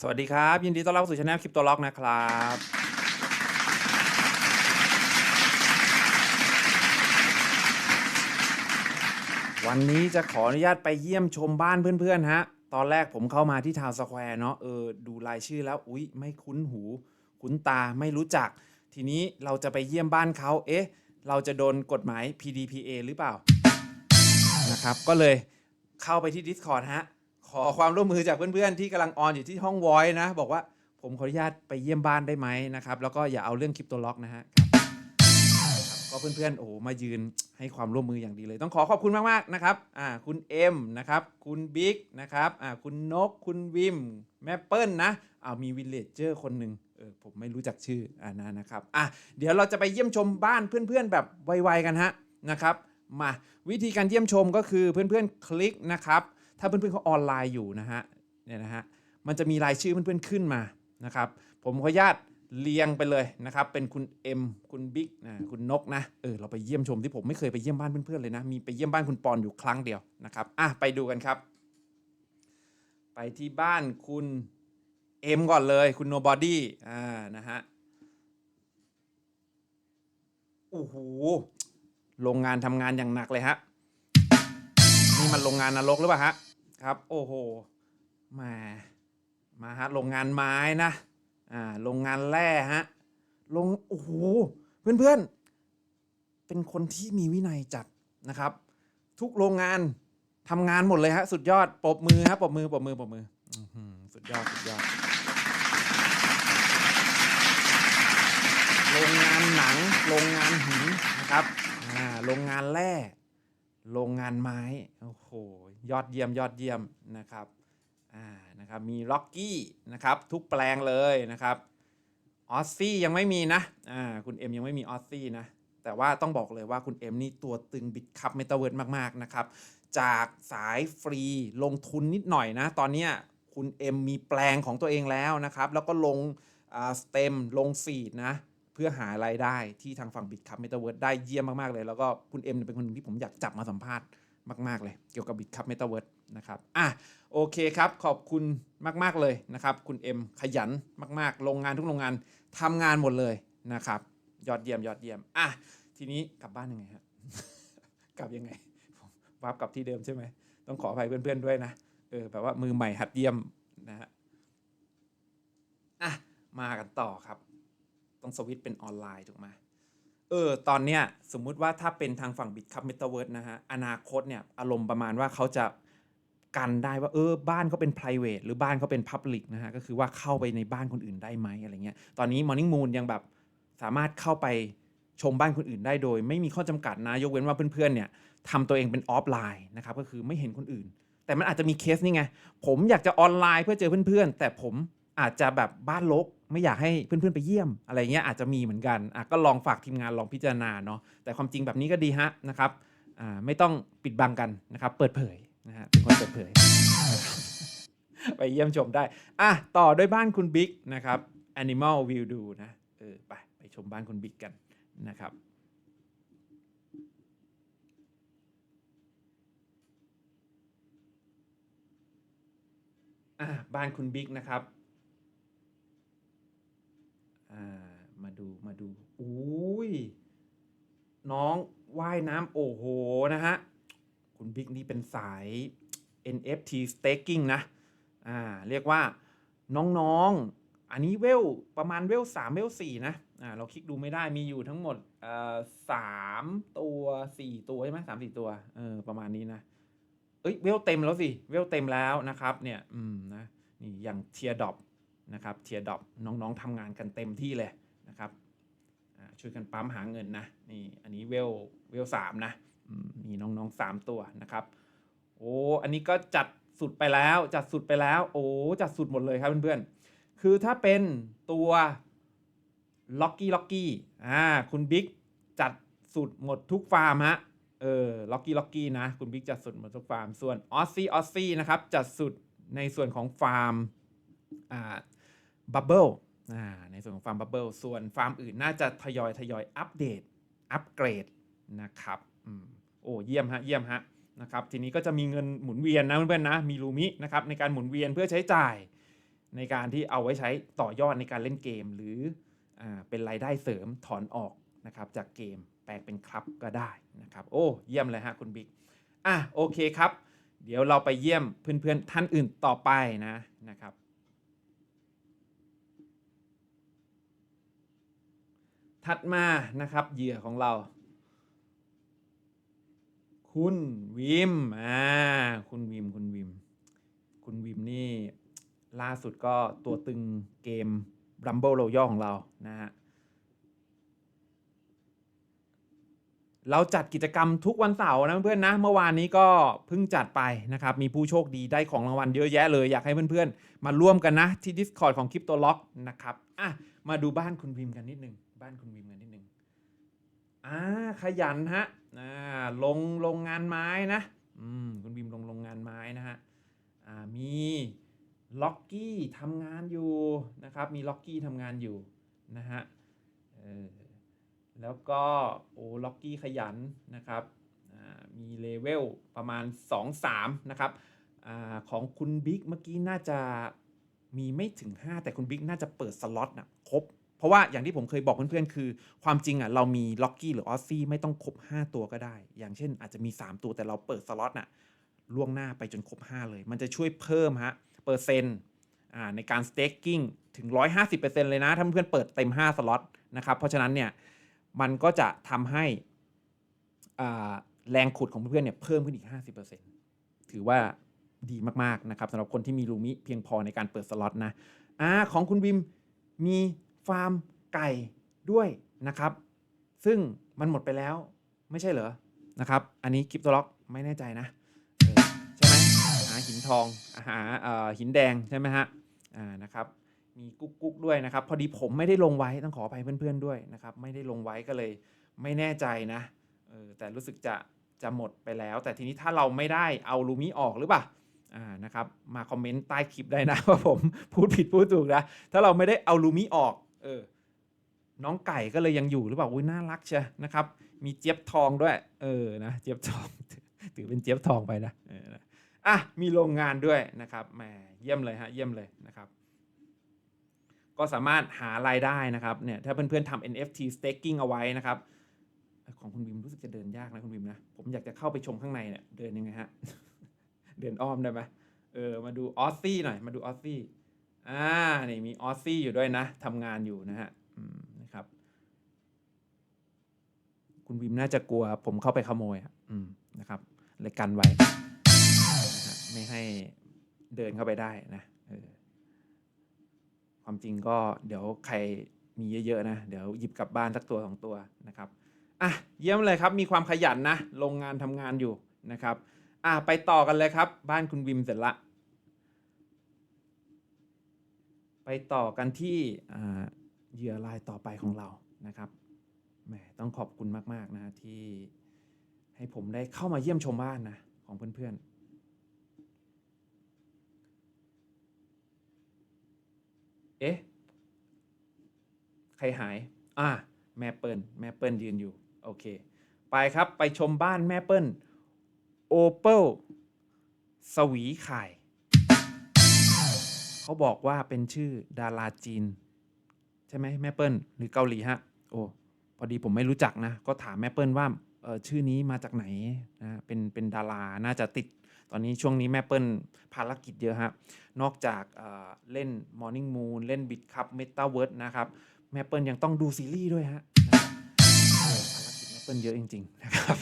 สวัสดีครับ ยินดีต้อนรับสู่ช anel คริปโตล็อกนะครับ วันนี้จะขออนุญาตไปเยี่ยมชมบ้านเพื่อนๆฮะ ตอนแรกผมเข้ามาที่ทาวน์สแควร์เนาะเออดูรายชื่อแล้ว อุ๊ย ไม่คุ้นหู คุ้นตาไม่รู้จัก ทีนี้เราจะไปเยี่ยมบ้านเขาเอ๊ะ เราจะโดนกฎหมาย PDPA หรือเปล่านะครับก็เลยเข้าไปที่ Discord ฮะ อความร่วมมือจากเพื่อนๆที่กำลังออนอยู่ที่ห้อง Voice นะ บอกว่าผมขออนุญาตไปเยี่ยมบ้านได้ไหมนะครับ แล้วก็อย่าเอาเรื่องคริปโตล็อกนะฮะก็เพื่อนๆโอ้มายืนให้ความร่วมมืออย่างดีเลย ต้องขอขอบคุณมากๆนะครับอ่าคุณเอ็มนะครับ คุณบิ๊กนะครับอ่าคุณนก คุณวิม แม่เปิ้ลนะอ่ามีวิลเลจเจอร์คนหนึ่งเออผมไม่รู้จักชื่ออ่านะนะครับอะเดี๋ยวเราจะไปเยี่ยมชมบ้านเพื่อนๆ แบบไวๆกันฮะนะครับ มาวิธีการเยี่ยมชมก็คือเพื่อนๆคลิกนะครับ ถ้าเพื่อนๆเขาออนไลน์อยู่นะฮะเนี่ยนะฮะมันจะมีรายชื่อเพื่อนๆขึ้นมานะครับ ผมขออนุญาตเรียงไปเลยนะครับ เป็นคุณเอ็มคุณบิ๊กนะคุณนกนะเออเราไปเยี่ยมชมที่ผมไม่เคยไปเยี่ยมบ้านเพื่อนๆเลยนะ มีไปเยี่ยมบ้านคุณปอนอยู่ครั้งเดียวนะครับอะไปดูกันครับ ไปที่บ้านคุณเอ็มก่อนเลยคุณโนบอดี้อ่านะฮะโอ้โหโรงงานทำงานอย่างหนักเลยฮะนี่มันโรงงานนรกหรือเปล่าฮะ ครับโอ้โหมามาฮะโรงงานไม้นะอ่าโรงงานแร่ฮะโรงโอ้โหเพื่อนๆ เป็นคนที่มีวินัยจัดนะครับ ทุกโรงงานทำงานหมดเลยฮะสุดยอดปรบมือครับปรบมือปรบมือปรบมืออื้อหือสุดยอดสุดยอดโรงงานหนังโรงงานหินนะครับอ่าโรงงานแร่ โรงงานไม้ โอ้โห ยอดเยี่ยมยอดเยี่ยมนะครับ อ่า นะครับ มีล็อกกี้นะครับ ทุกแปลงเลยนะครับออสซี่ยังไม่มีนะ อ่า คุณเอ็มยังไม่มีออสซี่นะ แต่ว่าต้องบอกเลยว่าคุณเอ็มนี่ตัวตึงบิดคับเมตาเวิร์ดมาก ๆ นะครับ จากสายฟรีลงทุนนิดหน่อยนะ ตอนนี้คุณเอ็มมีแปลงของตัวเองแล้วนะครับ แล้วก็ลงสเต็มลงฟีดนะ เพื่อหารายได้ที่ทางฝั่งบิตคัพเมตาเวิร์ดได้เยี่ยมมาก ๆ เลย แล้วก็คุณเอ็มเป็นคนหนึ่งที่ผมอยากจับมาสัมภาษณ์มาก ๆ เลย เกี่ยวกับบิตคัพเมตาเวิร์ดนะครับอะโอเคครับ ขอบคุณมาก ๆ เลยนะครับ คุณเอ็มขยันมาก ๆ โรงงานทุกโรงงานทำงานหมดเลยนะครับ ยอดเยี่ยมยอดเยี่ยมอะทีนี้กลับบ้านยังไงฮะกลับยังไงผมวาร์ปกลับที่เดิมใช่ไหมต้องขออภัยเพื่อนๆด้วยนะเออแบบว่ามือใหม่หัดเยี่ยมนะฮะอะมากันต่อครับ ต้องสวิตเป็นออนไลน์ถูกไหมเออตอนเนี้ยสมมุติว่าถ้าเป็นทางฝั่งบิตคัพเมตาเวิร์ดนะฮะอนาคตเนี่ยอารมณ์ประมาณว่าเขาจะกันได้ว่าเออบ้านเขาเป็น p r i v a t หรือบ้านเขาเป็น Public นะฮะก็คือว่าเข้าไปในบ้านคนอื่นได้ไหมอะไรเงี้ยตอนนี้ Morning Moon ยังแบบสามารถเข้าไปชมบ้านคนอื่นได้โดย ไม่มีข้อจำกัดนะยกเว้นว่าเพื่อนๆเนี่ยทำตัวเองเป็นออฟไลน์นะครับก็คือไม่เห็นคนอื่น แต่มันอาจจะมีเคสนี่ไง ผมอยากจะออนไลน์เพื่อเจอเพื่อนๆ แต่ผมอาจจะแบบบ้านรก ไม่อยากให้เพื่อนๆไปเยี่ยม อะไรเงี้ยอาจจะมีเหมือนกันอะก็ลองฝากทีมงานลองพิจารณาเนาะแต่ความจริงแบบนี้ก็ดีฮะนะครับอ่าไม่ต้องปิดบังกันนะครับ เปิดเผยนะฮะเป็นคนเปิดเผย ไปเยี่ยมชมได้อะต่อด้วยบ้านคุณบิ๊กนะครับ Animal View ดูนะเออไปไปชมบ้านคุณบิ๊กกันนะครับอ่าบ้านคุณบิ๊กนะครับ อ่ามาดูมาดูอุ้ยน้องว่ายน้ำโอ้โหนะฮะ คุณบิ๊กนี่เป็นสาย NFT staking นะ อ่า เรียกว่าน้องๆ อันนี้เวลประมาณเวลสามเวลสี่นะ อ่า เราคลิกดูไม่ได้มีอยู่ทั้งหมดเอ่อสามตัวสี่ตัวใช่ไหมสามสี่ตัว เออ ประมาณนี้นะ เอ้ย เวลเต็มแล้วสิ เวลเต็มแล้วนะครับ เนี่ย อืมนะ นี่อย่างเทียดอป นะครับเทียดอปน้องๆทำงานกันเต็มที่เลยนะครับช่วยกันปั๊มหาเงินนะนี่อันนี้เวลเวลสามนะมมีน้องๆสามตัวนะครับโอ้อันนี้ก็จัดสุดไปแล้วจัดสุดไปแล้ว โอ้จัดสุดหมดเลยครับเพื่อนๆคือถ้าเป็นตัวล็อกกี้ล็อกกี้อ่าคุณบิ๊กจัดสุดหมดทุกฟาร์มฮะเออล็อกกี้ล็อกกี้นะคุณบิ๊กจัดสุดหมดทุกฟาร์มส่วนออสซี่ออสซี่นะครับจัดสุดในส่วนของฟาร์มอ่า บับเบิลในส่วนของฟาร์มบับเบิลส่วนฟาร์มอื่นน่าจะทยอยทยอยอัปเดต อัปเกรดนะครับอโอ้เยี่ยมฮะเยี่ยมฮะนะครับทีนี้ก็จะมีเงินหมุนเวียนนะเพื่อนๆนะมีลูมินะครับในการหมุนเวียนเพื่อใช้จ่าย ในการที่เอาไว้ใช้ต่อยอดในการเล่นเกม หรืออเป็นรายได้เสริมถอนออกนะครับจากเกมแปลงเป็นครับก็ได้นะครับโอ้เยี่ยมเลยฮะคุณบิ๊กอะโอเคครับ เดี๋ยวเราไปเยี่ยมเพื่อนๆท่านอื่นต่อไปนะนะครับ ถัดมานะครับเหยื่อของเรา คุณวิมอ่าคุณวิมคุณวิม คุณวิมนี่ล่าสุดก็ตัวตึงเกม Rumble Royale ของเรานะฮะเราจัดกิจกรรมทุกวันเสาร์นะเพื่อนนะ เมื่อวานนี้ก็เพิ่งจัดไปนะครับ มีผู้โชคดีได้ของรางวัลเยอะแยะเลย อยากให้เพื่อนๆ มาร่วมกันนะ ที่ Discord ของ Crypto Lock นะครับอะมาดูบ้านคุณวิมกันนิดนึง บ้านคุณวิมกันนิดนึงอ่าขยันฮะอ่าลงลงงานไม้นะอืมคุณวิมลงลงงานไม้นะฮะอ่ามีล็อกกี้ทำงานอยู่นะครับมีล็อกกี้ทำงานอยู่นะฮะเออแล้วก็โอ้ล็อกกี้ขยันนะครับอ่ามีเลเวลประมาณ 2-3 นะครับอาของคุณบิ๊กเมื่อกี้น่าจะมีไม่ถึง 5 แต่คุณบิ๊กน่าจะเปิดสล็อตนะครบ ราะว่าอย่างที่ผมเคยบอกเพื่อนๆ คือ ความจริงอะเรามีล็อกกี้หรือออซซี่ไม่ต้องครบ 5 ตัวก็ได้ อย่างเช่นอาจจะมี 3 ตัวแต่เราเปิดสล็อตน่ะล่วงหน้าไปจนครบ 5 เลย มันจะช่วยเพิ่มฮะเปอร์เซ็นต์ในการสเต็กกิ้งถึง 150%เลยนะ ถ้าเพื่อนเปิดเต็ม 5 สล็อตนะครับเพราะฉะนั้นเนี่ยมันก็จะทำให้แรงขุดของเพื่อนๆเนี่ยเพิ่มขึ้นอีก 50%ถือว่าดีมากๆนะครับสำหรับคนที่มีลูมิเพียงพอในการเปิดสล็อตนะอ่าของคุณวิมมี ฟาร์มไก่ด้วยนะครับ ซึ่งมันหมดไปแล้วไม่ใช่เหรอนะครับ อันนี้คลิปตล็อกไม่แน่ใจนะใช่ไหมหาหินทองหาหินแดงใช่ไหมฮะอ่านะครับมีกุ๊กกุ๊กด้วยนะครับ พอดีผมไม่ได้ลงไว้ต้องขออภัยเพื่อนๆด้วยนะครับ ไม่ได้ลงไว้ก็เลยไม่แน่ใจนะเออแต่รู้สึกจะจะหมดไปแล้ว แต่ทีนี้ถ้าเราไม่ได้เอาลูมิออกหรือเปล่าอ่านะครับมาคอมเมนต์ใต้คลิปได้นะว่าผมพูดผิดพูดถูกนะถ้าเราไม่ได้เอาลูมิออก เออ น้องไก่ก็เลยยังอยู่หรือเปล่าอุ้ยน่ารักเชียนะครับ มีเจี๊ยบทองด้วย เออนะเจี๊ยบทอง ถือเป็นเจี๊ยบทองไปนะเออนะอะมีโรงงานด้วยนะครับแหมเยี่ยมเลยฮะเยี่ยมเลยนะครับ ก็สามารถหารายได้นะครับเนี่ยถ้าเพื่อนๆทำ NFT staking เอาไว้นะครับ ของคุณวิมรู้สึกจะเดินยากนะคุณวิมนะ ผมอยากจะเข้าไปชมข้างในเนี่ยเดินยังไงฮะ เดินอ้อมได้ไหมเออมาดูออสซี่หน่อยมาดูออสซี่ อ่านี่มีออสซี่อยู่ด้วยนะทำงานอยู่นะฮะนะครับ คุณวิมน่าจะกลัว ผมเข้าไปขโมยอืมนะครับเลยกันไว้ ไม่ให้เดินเข้าไปได้นะออความจริงก็เดี๋ยวใครมีเยอะๆนะ เดี๋ยวหยิบกลับบ้านสักตัวสองตัวนะครับอะเยี่ยมเลยครับมีความขยันนะโรงงานทำงานอยู่นะครับอะไปต่อกันเลยครับ บ้านคุณวิมเสร็จละ ไปต่อกันที่เหยื่อรายต่อไปของเรานะครับแหมต้องขอบคุณมากๆนะที่ให้ผมได้เข้ามาเยี่ยมชมบ้านนะของเพื่อนๆเอ๊ะ ใครหาย อ่า แม่เปิลแม่เปิลยืนอยู่ โอเค ไปครับ ไปชมบ้านแม่เปิลโอเปิลสวีไข่ เขาบอกว่าเป็นชื่อดาราจีน ใช่ไหมแม่เปิลหรือเกาหลีฮะ โอ้พอดีผมไม่รู้จักนะ ก็ถามแม่เปิลว่าเออชื่อนี้มาจากไหนนะเป็นเป็นดาราน่าจะติดตอนนี้ช่วงนี้แม่เปิลภารกิจเยอะฮะนอกจากเเล่น Morning Moon เล่น Bit Cup Metaverse นะครับแม่เปิลยังต้องดูซีรีส์ด้วยฮะนะครับเออภารกิจแม่เปิลเยอะจริง ๆ นะครับ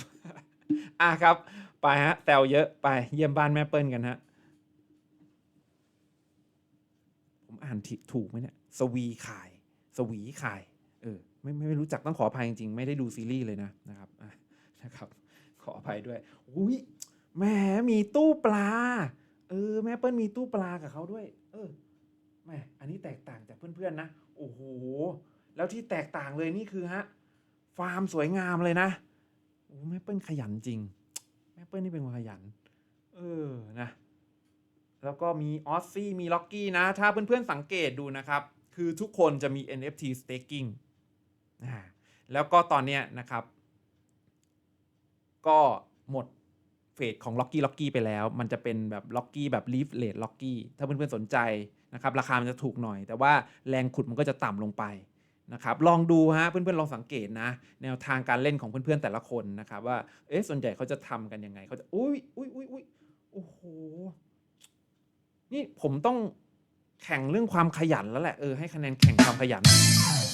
อะครับ ไปฮะแซวเยอะไปเยี่ยมบ้านแม่เปิลกันฮะ ผม อ่านถูกไหมเนี่ยสวีขาย สวีขายเออไม่ไม่รู้จักต้องขออภัยจริงๆ ไม่ได้ดูซีรีส์เลยนะนะครับนะครับ ขออภัยด้วยอุ้ยแหมมีตู้ปลา เออแม่เปิ้ลมีตู้ปลากับเขาด้วย เออแหมอันนี้แตกต่างจากเพื่อนๆนะโอ้โหแล้วที่แตกต่างเลยนี่คือฮะฟาร์มสวยงามเลยนะโอ้แม่เปิ้ลขยันจริง แม่เปิ้ลนี่เป็นคนขยัน เออนะ แล้วก็มีออสซี่มีล็อกกี้นะ ถ้าเพื่อนๆสังเกตดูนะครับ คือทุกคนจะมี NFT staking อ่าแล้วก็ตอนเนี้ยนะครับ ก็หมดเฟสของล็อกกี้ล็อกกี้ไปแล้ว มันจะเป็นแบบล็อกกี้แบบลีฟเลดล็อกกี้ถ้าเพื่อนๆสนใจนะครับ ราคามันจะถูกหน่อย แต่ว่าแรงขุดมันก็จะต่ำลงไปนะครับลองดูฮะเพื่อนๆลองสังเกตนะ แนวทางการเล่นของเพื่อนๆแต่ละคนนะครับว่าเอ๊ะส่วนใหญ่เขาจะทำกันยังไงเขาจะอุ้ยอุ้ยอุ้ยอุ้ยโอ้โห นี่ผมต้องแข่งเรื่องความขยันแล้วแหละเออให้คะแนนแข่งความขยัน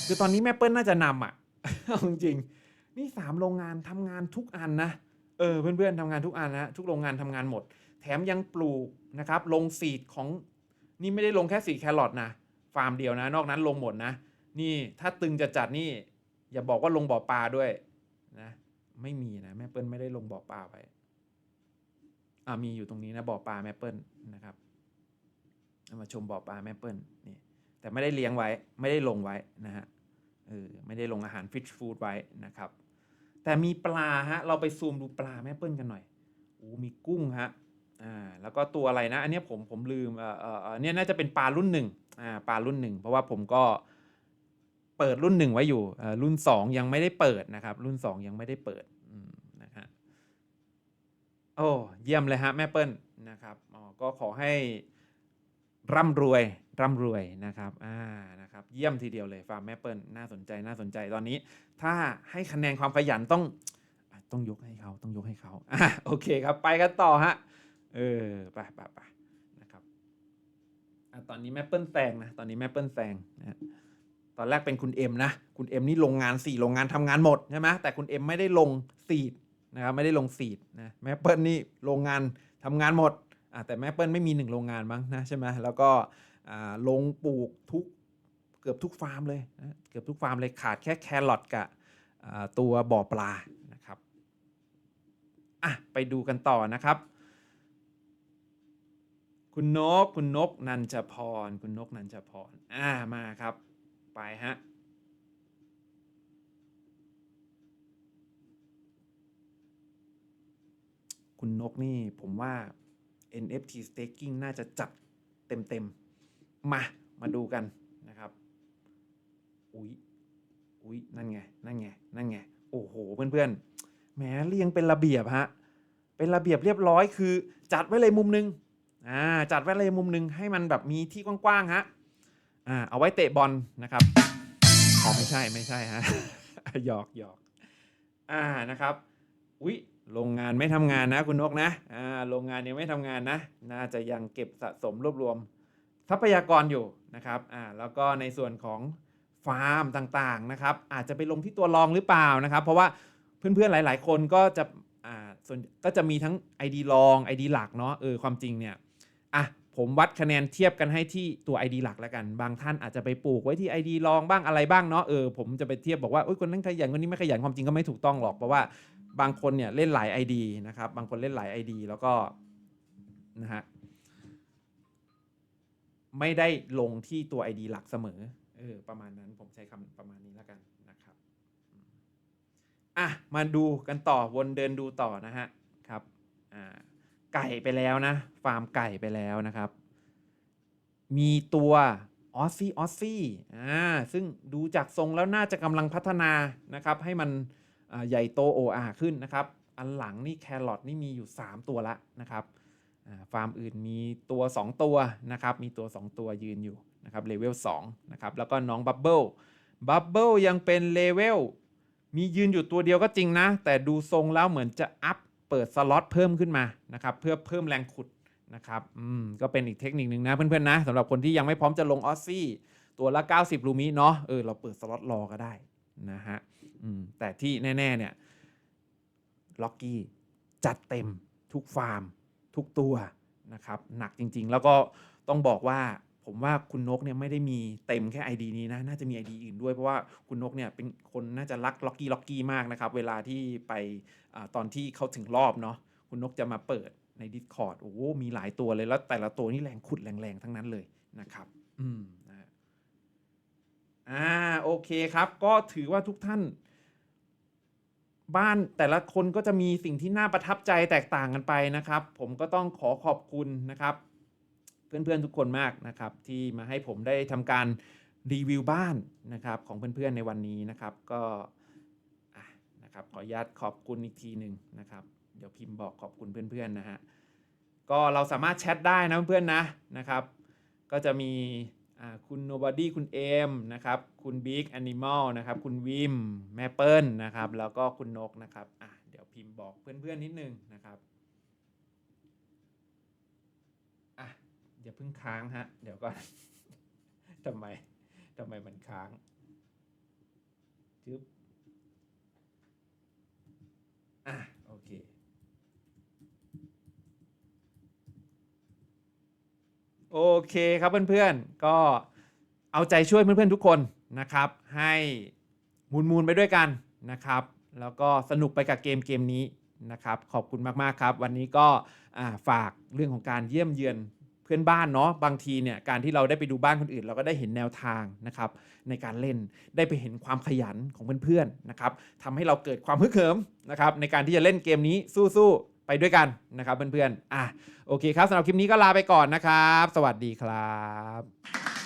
คือตอนนี้แม่เปิ้ลน่าจะนำอะจริงนี่สามโรงงานทำงานทุกอันนะเออเพื่อนๆทำงานทุกอันนะทุกโรงงานทำงานหมด แถมยังปลูกนะครับลงสีดของนี่ไม่ได้ลงแค่สีแครอทนะฟาร์มเดียวนะ นอกนั้นลงหมดนะ นี่ถ้าตึงจะจัดนี่ อย่าบอกว่าลงบ่อปลาด้วยนะไม่มีนะแม่เปิ้ลไม่ได้ลงบ่อปลาไว้อ่ามีอยู่ตรงนี้นะบ่อปลาแม่เปิ้ลนะครับ มาชมบ่อปลาแม่เปิ้ลนี่แต่ไม่ได้เลี้ยงไว้ไม่ได้ลงไว้นะฮะเออไม่ได้ลงอาหารฟิชฟู้ดไว้นะครับ แต่มีปลาฮะเราไปซูมดูปลาแม่เปิ้ลกันหน่อยโอ้มีกุ้งฮะอ่าแล้วก็ตัวอะไรนะอันนี้ผมผมลืมเอ่อเอ่อเนี่ยน่าจะเป็นปลารุ่นหนึ่งอ่าปลารุ่นหนึ่งเพราะว่าผมก็เปิดรุ่นหนึ่งไว้อยู่รุ่นสองยังไม่ได้เปิดนะครับ รุ่นสองยังไม่ได้เปิดนะฮะโอ้เยี่ยมเลยฮะแม่เปิ้ลนะครับอ๋อก็ขอให้ ร่ำรวยร่ำรวยนะครับอ่านะครับ เยี่ยมทีเดียวเลยฟาร์มแม่เปิลน่าสนใจน่าสนใจตอนนี้ ถ้าให้คะแนนความขยันต้องต้องยกให้เขาต้องยกให้เขาอะโอเคครับไปกันต่อฮะเออไปไปไปนะครับอะตอนนี้แม่เปิลแซงนะตอนนี้แม่เปิลแซงนะตอนแรกเป็นคุณเอ็มนะคุณเอ็มนี่ลงงานสี่โรงงานทำงานหมดใช่ไหมแต่คุณเอ็มไม่ได้ลงสีดนะครับไม่ได้ลงสีดนะแม่เปิลนี่โรงงานทำงานหมด แต่แม่เปิ้ลไม่มีหนึ่งโรงงานมั้งนะใช่ไหมแล้วก็ลงปลูกทุกเกือบทุกฟาร์มเลยนะเกือบทุกฟาร์มเลยขาดแค่แครอทกับตัวบ่อปลานะครับอะไปดูกันต่อนะครับ คุณนกคุณนกนันจพร คุณนกนันจพรอ่ามาครับ ไปฮะคุณนกนี่ผมว่า NFT staking น่าจะจัดเต็มๆ มา มาดูกันนะครับ อุ๊ย อุ๊ย นั่นไง นั่นไง นั่นไง โอ้โห เพื่อนๆ แหมเรียงเป็นระเบียบฮะ เป็นระเบียบเรียบร้อยคือ จัดไว้เลยมุมหนึง อ่า จัดไว้เลยมุมหนึงให้มันแบบมีที่กว้างๆ ฮะ อ่า เอาไว้เตะบอลนะครับอ๋อไม่ใช่ ไม่ใช่ฮะ หยอกหยอกอ่า นะครับ อุ๊ย โรงงานไม่ทำงานนะคุณนกนะอ่าโรงงานยังไม่ทำงานนะ น่าจะยังเก็บสะสมรวบรวม ทรัพยากรอยู่นะครับอ่าแล้วก็ในส่วนของฟาร์มต่างๆนะครับ อาจจะไปลงที่ตัวรองหรือเปล่านะครับ เพราะว่าเพื่อนๆหลาย ๆ คนก็จะอ่าส่วนก็จะมีทั้ง ID รอง ID หลักเนาะเออความจริงเนี่ยอะผมวัดคะแนนเทียบกันให้ที่ตัว ID หลักแล้วกัน บางท่านอาจจะไปปลูกไว้ที่ ID รองบ้างอะไรบ้างเนาะเออผมจะไปเทียบบอกว่าเอ้ยคนนั้นขยันคนนี้ไม่ขยันความจริงก็ไม่ถูกต้องหรอกเพราะว่า บางคนเนี่ยเล่นหลาย ID นะครับ บางคนเล่นหลาย ID แล้วก็นะฮะไม่ได้ลงที่ตัว ID หลักเสมอเออประมาณนั้นผมใช้คำประมาณนี้แล้วกันนะครับอะมาดูกันต่อวนเดินดูต่อนะฮะครับอ่าไก่ไปแล้วนะ ฟาร์มไก่ไปแล้วนะครับ มีตัวออสซี่ออสซี่อ่าซึ่งดูจากทรงแล้วน่าจะกำลังพัฒนานะครับ ให้มัน ใหญ่โตโออาขึ้นนะครับ อันหลังนี่แครอทนี่มีอยู่ 3 ตัวละนะครับฟาร์มอื่นมีตัว 2 ตัวนะครับ มีตัว 2 ตัวยืนอยู่นะครับเลเวล2นะครับ แล้วก็น้องบับเบิลบับเบิลยังเป็นเลเวลมียืนอยู่ตัวเดียวก็จริงนะ แต่ดูทรงแล้วเหมือนจะอัพเปิดสล็อตเพิ่มขึ้นมานะครับ เพื่อเพิ่มแรงขุดนะครับ อืม ก็เป็นอีกเทคนิคหนึ่งนะเพื่อนๆนะสำหรับคนที่ยังไม่พร้อมจะลงออสซี่ ตัวละ 90 ลูมิเนาะ เออ เราเปิดสล็อตรอก็ได้นะฮะ แต่ที่แน่ ๆ เนี่ยล็อกกี้จัดเต็มทุกฟาร์ม ทุกตัวนะครับ หนักจริง ๆ แล้วก็ต้องบอกว่าผมว่าคุณนกเนี่ยไม่ได้มีเต็มแค่ ID นี้นะน่าจะมี ID อื่นด้วยเพราะว่าคุณนกเนี่ยเป็นคนน่าจะรักล็อกกี้ล็อกกี้มากนะครับ เวลาที่ไปอตอนที่เขาถึงรอบเนาะคุณนกจะมาเปิดใน Discord โอ้โหมีหลายตัวเลยแล้วแต่ละตัวนี่แรงขุดแรงๆ ทั้งนั้นเลยนะครับ อืมอ่าโอเคครับ ก็ถือว่าทุกท่าน บ้านแต่ละคนก็จะมีสิ่งที่น่าประทับใจแตกต่างกันไปนะครับ ผมก็ต้องขอขอบคุณนะครับ เพื่อนๆทุกคนมากนะครับ ที่มาให้ผมได้ทำการรีวิวบ้านนะครับของเพื่อนๆในวันนี้นะครับ ก็ะนะครับขออนุญาตขอบคุณอีกทีหนึ่งนะครับ เดี๋ยวพิมพ์บอกขอบคุณเพื่อนๆนะฮะก็เราสามารถแชทได้นะเพื่อนๆนะนะครับ ก็จะมี คุณโนบอดี้คุณเอมนะครับคุณบีกแอนิมอลนะครับคุณวิมแม่เปิ้ลนะครับแล้วก็คุณนกนะครับอะเดี๋ยวพิมพ์บอกเพื่อนๆนิดนึงนะครับอะอย่าเพิ่งค้างฮะเดี๋ยวก่อนทำไมทำไมมันค้างจึ๊บอะโอเค โอเคครับเพื่อนๆ ก็เอาใจช่วยเพื่อนๆทุกคนนะครับ ให้มูนมูนไปด้วยกันนะครับ แล้วก็สนุกไปกับเกมเกมนี้นะครับ ขอบคุณมากๆครับ วันนี้ก็ฝากเรื่องของการเยี่ยมเยือนเพื่อนบ้านเนาะบางทีเนี่ยการที่เราได้ไปดูบ้านคนอื่น เราก็ได้เห็นแนวทางนะครับในการเล่นได้ไปเห็นความขยันของเพื่อนๆนะครับทำให้เราเกิดความฮึกเหิมนะครับในการที่จะเล่นเกมนี้สู้ๆ ไปด้วยกันนะครับเพื่อนๆอะโอเคครับสำหรับคลิปนี้ก็ลาไปก่อนนะครับ สวัสดีครับ